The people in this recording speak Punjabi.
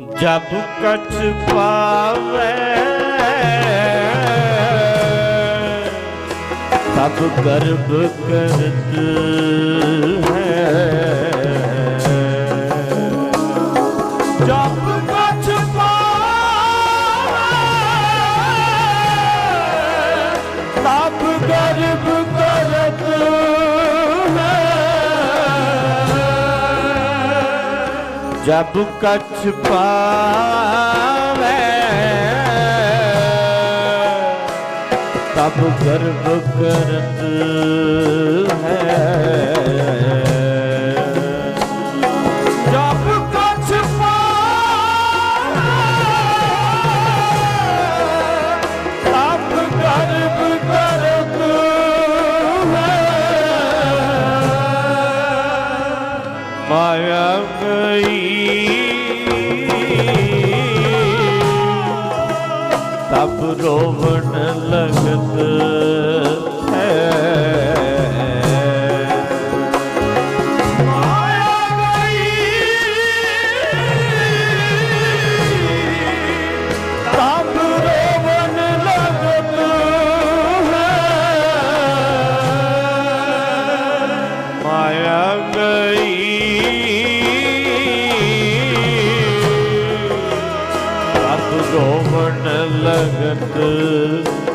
ਜਬ ਕਛ ਪਾਵੇ। ਤਬ ਗਰਭ ਕਰਤ ਹੈ। ਤਬ ਗਰਭ ਜਬ ਕਛ ਪਾਵੇ ਤਬ ਗਰਭ ਕਰਤ ਮਾਇਆ ਗਈ। ਤਬ ਰੋਵਣ ਲਗਤ ਆਪ ਗੋਵਣ ਲਗਤ